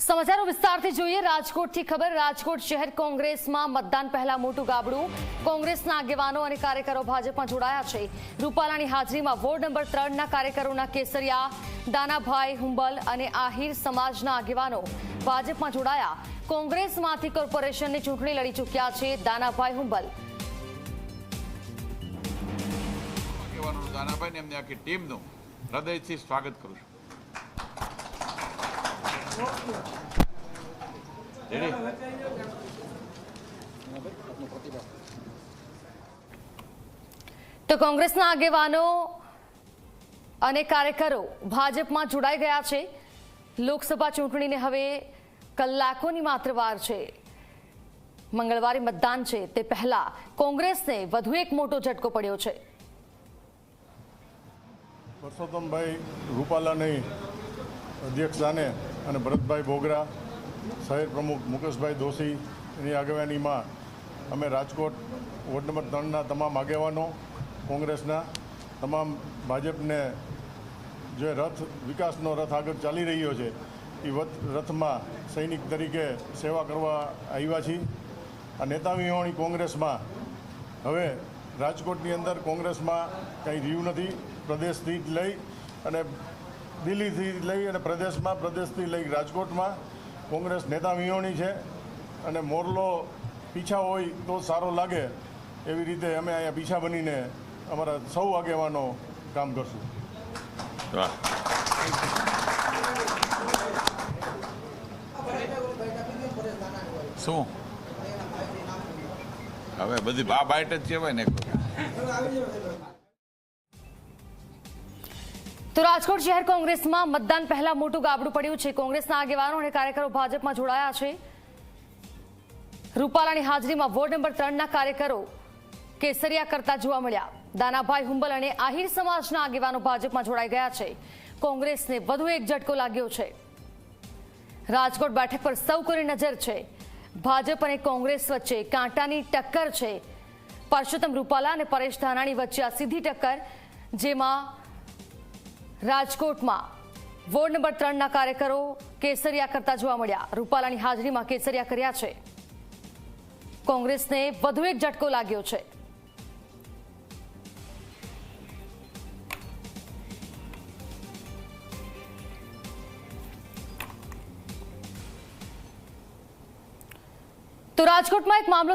સમાચારો વિસ્તારથી જોઈએ, રાજકોટથી ખબર, રાજકોટ શહેર કોંગ્રેસમાં મતદાન પહેલા મોટું ગાબડું. કોંગ્રેસના આગેવાનો અને કાર્યકરો ભાજપમાં જોડાયા છે. રૂપાલાની હાજરીમાં વોર્ડ નંબર ત્રણના કાર્યકરોના કેસરિયા, દાનાભાઈ હુંબલ અને આહિર સમાજના આગેવાનો ભાજપમાં જોડાયા. કોંગ્રેસમાંથી કોર્પોરેશનની ચૂંટણી લડી ચૂક્યા છે દાનાભાઈ હુંબલ. દાનાભાઈ સ્વાગત કરું છું. તો કોંગ્રેસના આગેવાનો અને કાર્યકરો ભાજપમાં જોડાઈ ગયા છે. લોકસભા ચૂંટણીને હવે કલાકોની માત્ર વાર છે. મંગળવારે મતદાન છે. તે પહેલા કોંગ્રેસને વધુ એક મોટો ઝટકો પડ્યો છે. પરસોત્તમભાઈ રૂપાલાની અધ્યક્ષતાને અને ભરતભાઈ બોગરા શહેર પ્રમુખ મુકેશભાઈ દોશી, એની આગેવાનીમાં અમે રાજકોટ વોર્ડ નંબર ત્રણના તમામ આગેવાનો, કોંગ્રેસના, તમામ ભાજપને જે રથ, વિકાસનો રથ આગળ ચાલી રહ્યો છે, એ રથમાં સૈનિક તરીકે સેવા કરવા આવ્યા છીએ. આ નેતા વિહોણી કોંગ્રેસમાં હવે રાજકોટની અંદર કોંગ્રેસમાં કંઈ રહ્યું નથી, પ્રદેશથી જ લઈ અને દિલ્હીથી લઈ અને પ્રદેશમાં, પ્રદેશથી લઈ રાજકોટમાં કોંગ્રેસ નેતા વિહોણી છે અને મોરલો પીછા હોય તો સારો લાગે એવી રીતે અમે અહીંયા પીછા બનીને અમારા સૌ આગેવાનો કામ કરશું. શું? હવે બધી બા બાઇટ જ કહેવાય ને. તો રાજકોટ શહેર કોંગ્રેસમાં મતદાન પહેલા મોટું ગાબડું પડ્યું છે. કોંગ્રેસના આગેવાનો અને કાર્યકરો ભાજપમાં જોડાયા છે. રૂપાલાની હાજરીમાં વોર્ડ નંબર ત્રણના કાર્યકરો કેસરિયા કરતા જોવા મળ્યા. દાનાભાઈ હુંબલ અને આહિર સમાજના આગેવાનો ભાજપમાં જોડાઈ ગયા છે. કોંગ્રેસને વધુ એક ઝટકો લાગ્યો છે. રાજકોટ બેઠક પર સૌ કોની નજર છે. ભાજપ અને કોંગ્રેસ વચ્ચે કાંટાની ટક્કર છે. પરસોત્તમ રૂપાલા અને પરેશ ધાનાણી વચ્ચે આ સીધી ટક્કર, જેમાં રાજકોટમાં વોર્ડ નંબર ત્રણના કાર્યકરો કેસરિયા કરતા જોવા મળ્યા. રૂપાલાની હાજરીમાં કેસરિયા કર્યા છે. કોંગ્રેસને વધુ એક ઝટકો લાગ્યો છે. તો રાજકોટમાં એક મામલો